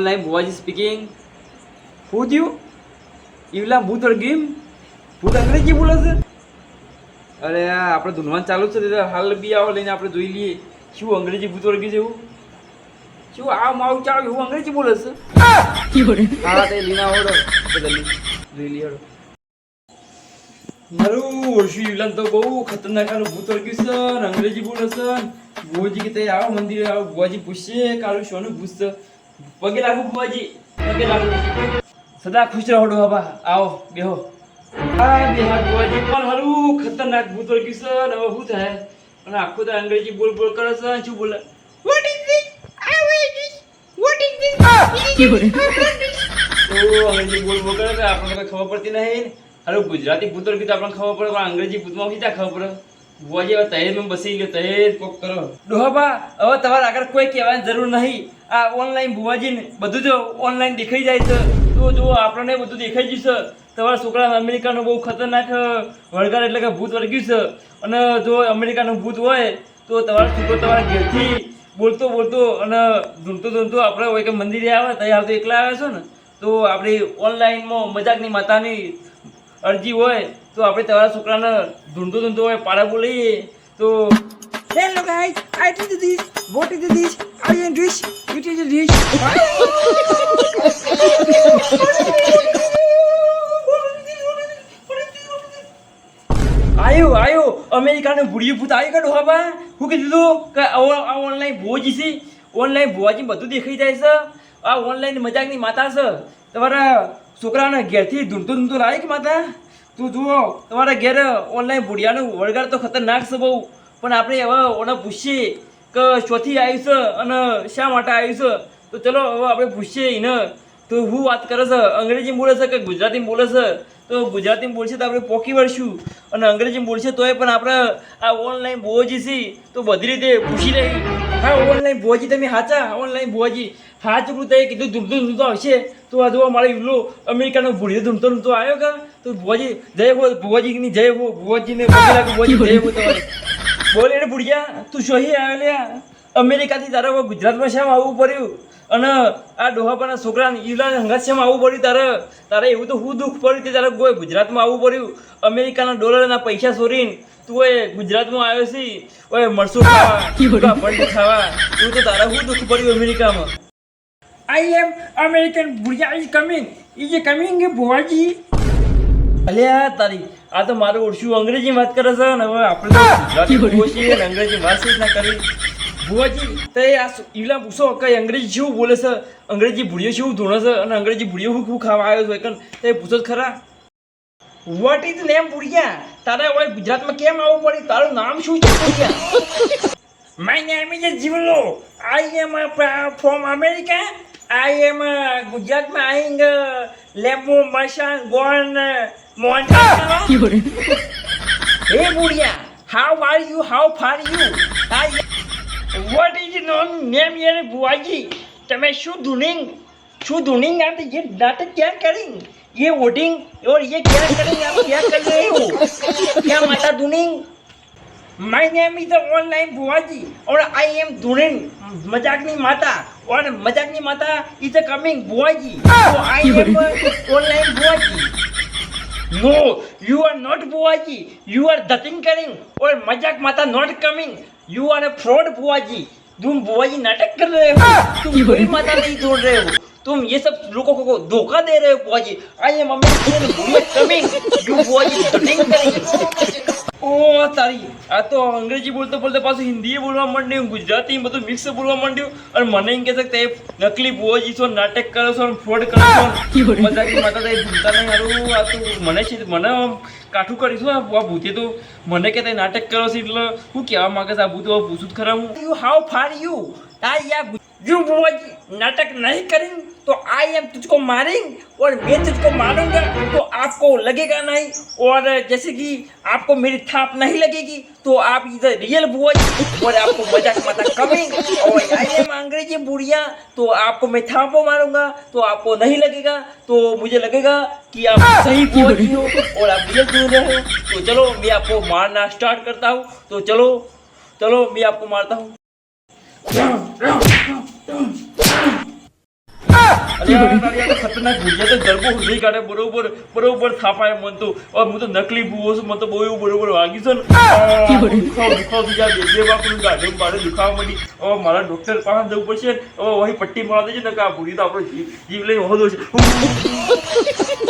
Online ભુવાજી speaking હું થયું ઈવલા ભૂત ગેમ ભૂત અંગ્રેજી બોલે છે અરે આપણે ધૂનવાન ચાલુ છે એટલે હાલ બી આવો લઈને આપણે જોઈ લઈએ શું અંગ્રેજી ભૂત વર્ગી જેવું શું આ માવું ચાલુ એવું અંગ્રેજી બોલે છે હા તે લીના આવડો જોઈ લઈએ હળો. મારું ઓળશું ઈવલાન તો બહુ ખતરનાક આનું ભૂત વળગ્યું છે અંગ્રેજી બોલે છે ભુવાજી કે તે આવો મંદિરે આવો ભુવાજી પૂછશે કાલું શોનું પૂછશે પગે લાગુ ભુવાજી પગે લાગુ. સદા ખુશ રહો બાબા આવો બેહો. આ બેહા ભુવાજી પણ હારું ખતરનાક ભૂત વર્ગ્યું હવે શું થાય? અને આખું તો અંગ્રેજી બોલ બોલ કરે છે શું બોલે? What is this? I this what is this? તો અંગ્રેજી બોલ બોલ કરે છે આપણને ખબર પડતી નહીં. હારું ગુજરાતી ભૂત વર્ગ્યું તો આપણને ખબર પડે પણ અંગ્રેજી ભૂતમાં કીધા ખબર પડે? ભુવાજી હવે તહેરમાં બસી ગયો, તહેર કોક કરો. ડોહાબા, હવે તમારે આગળ કોઈ કહેવાની જરૂર નહીં. આ ઓનલાઈન ભુવાજીને બધું જ ઓનલાઈન દેખાઈ જાય છે. તો જો આપણને બધું દેખાઈ જશે તમારા છોકરા અમેરિકાનું બહુ ખતરનાક વળગાર એટલે કે ભૂત વળગ્યું છે. અને જો અમેરિકાનું ભૂત હોય, તો તમારો છોકરો તમારા ઘેરથી બોલતો બોલતો અને ધૂમતો ધૂમતો આપણે હોય કે મંદિરે આવે ત્યાં તો એકલા આવે છે ને, તો આપણી ઓનલાઈનમાં મજાકની માતાની અરજી હોય તો આપણે તમારા છોકરાને ધૂંધો ધૂંધો હોય પાડા બોલીએ તો Hello guys, I did this. What is this? I am this. You to this આયો આયો અમેરિકાને ભૂડિયું ભૂત આવી ગયું ડોહાબા હું કીધું તું કે આ ઓનલાઈન ભુવાજી છે ઓનલાઈન ભુવાજી બધું દેખાઈ જાય છે આ ઓનલાઈન મજાકની માતા છે તમારા છોકરાને ઘેરથી ધૂંધતો ધૂંધતો લાવી કે માતા? તું જુઓ, તમારા ઘેર ઓનલાઈન ભૂડિયાનું વળગાડ તો ખતરનાક છે બહુ. પણ આપણે હવે ઓને પૂછીએ કે શોથી આવ્યું છે અને શા માટે આવ્યું છે? તો ચલો હવે આપણે પૂછીએ એને. તો હું વાત કરે છે, અંગ્રેજી બોલે છે કે ગુજરાતી બોલે છે? તો ગુજરાતી બોલશે તો આપણે પોકી વળશું. અને અંગ્રેજી બોલશે તોય પણ આપણે આ ઓનલાઈન ભુવાજી છીએ તો બધી રીતે પૂછી રહી હા ઓનલાઈન ભુવાજી તમે હાચા ઓનલાઈન ભુવાજી. હાચું રૂતે કીધું ધૂમતો ધૂમતો આવશે. તો આ જોવા મારે ઇવલો અમેરિકાનો ભૂલ્યો ધૂમતો ધૂમતો આવ્યો કે? તો ભુવાજી, જય હો, ભુવાજીની જય હો, ભુવાજીને પગે લાગુ ભુવાજી જય હો બોલ, એને ભૂડિયા, તું સોહી આવ્યો લ્યા અમેરિકાથી તારે હવે ગુજરાતમાં શેમ આવવું પડ્યું? અને આ ડોહાપાના છોકરા ઈલાને હંગાત શેમ આવવું પડ્યું તારે? તારે એવું તો હું દુઃખ પડ્યું કે તારે કોઈ ગુજરાતમાં આવવું પડ્યું? અમેરિકાના ડોલરના પૈસા ચોરીને તું એ ગુજરાતમાં આવ્યો છે? ઓય મરસું ખાવા ભંડ ખાવા. એવું તો તારે શું દુઃખ પડ્યું અમેરિકામાં? I am American Buddha is coming is coming ભુવાજી? અલ્યા તારી આ તો મારું ઓળશું અંગ્રેજી વાત કરે છે ને હવે આપણે ગુજરાતી અંગ્રેજી વાત ના કરી? ભુવાજી તે આ ઈલા પૂછો કે અંગ્રેજી શું બોલે છે અંગ્રેજી ભૂડિયો શું ધૂણે છે અને અંગ્રેજી ભૂડિયો શું ખાવા આવ્યો છે તે પૂછો જ ખરા is the name, Buddha? તારે હવે ગુજરાતમાં કેમ આવવું પડ્યું તારું નામ શું છે ભૂડિયા My name is Jivlo. I am uh, fr- from America. I am uh, Gujarat Mahing uh, Lembu Mashan Gon uh, Montana. hey Buddha, how are what is non name year बुआजी તમે શું ધૂનિંગ શું ધૂનિંગ आप ये नाटक क्या करेंगे ये वोटिंग और ये क्या करेंगे आप क्या कर रहे हो क्या माता धुनिंग माय नेम इज़ ऑनलाइन बुआजी और आई एम धुनिंग मजाकनी माता और मजाकनी माता इज़ अ कमिंग बुआजी तो आई एम ऑनलाइन बुआजी नो यू आर नॉट बुआजी यू आर दथिंग करिंग और मज़ाक माता not coming coming you are a fraud Buaji तुम बुआजी नाटक कर रहे हो तुम कोई माता नहीं छोड़ रहे हो तुम ये सब लोगों को धोखा दे रहे हो बुआजी I am American coming you बुआजी nothing करिंग ઓ, તારી, આ તો અંગ્રેજી બોલતો બોલતો પાછું હિન્દી બોલવા માંડ્યું ગુજરાતી બધું મિક્સ બોલવા માંડ્યું. અને મને એમ કે છે તે નકલી ભુવાજી છો નાટક કરો છો ફ્રોડ કરો છો. મજાકી માતા તે ભૂલતા નહીં હારું આ તું મને છે, મને કાઠું કરીશું આ ભૂતે તો મને કે તે નાટક કરો છો એટલે હું કહેવા માંગે છે, આ ભૂત પૂછું જ ખરા હું. How far you you? I जो बुआ नाटक नहीं करें तो आई एम तुझको मारेंगे और मैं तुझको मारूँगा तो आपको लगेगा नहीं। और जैसे कि आपको मेरी थाप नहीं लगेगी तो आप इधर रियल बुआ और आपको मज़ाक मज़ाक कमें और आई एम अंग्रेज़ी बुढ़िया तो आपको मैं थापो मारूँगा तो आपको नहीं लगेगा। तो मुझे लगेगा कि आप सही बुआ हो और आप रियल बुढ़िया हो। तो चलो मैं आपको मारना स्टार्ट करता हूँ। तो चलो चलो मैं आपको मारता हूँ। ખતરનાક તો કાઢે બરોબર બરોબર થાપાય મન તો હું તો નકલી ભૂવો છું મને તો બહુ એવું બરોબર વાગ્યું છે ને દુખાવ દુખાવ બે બે હવે મારા ડોક્ટર પાસે જવું પડશે હવે વહી પટ્ટી મારા દેજે ને કે આ ભૂરી તો આપણો જીવ જીવ લઈને છે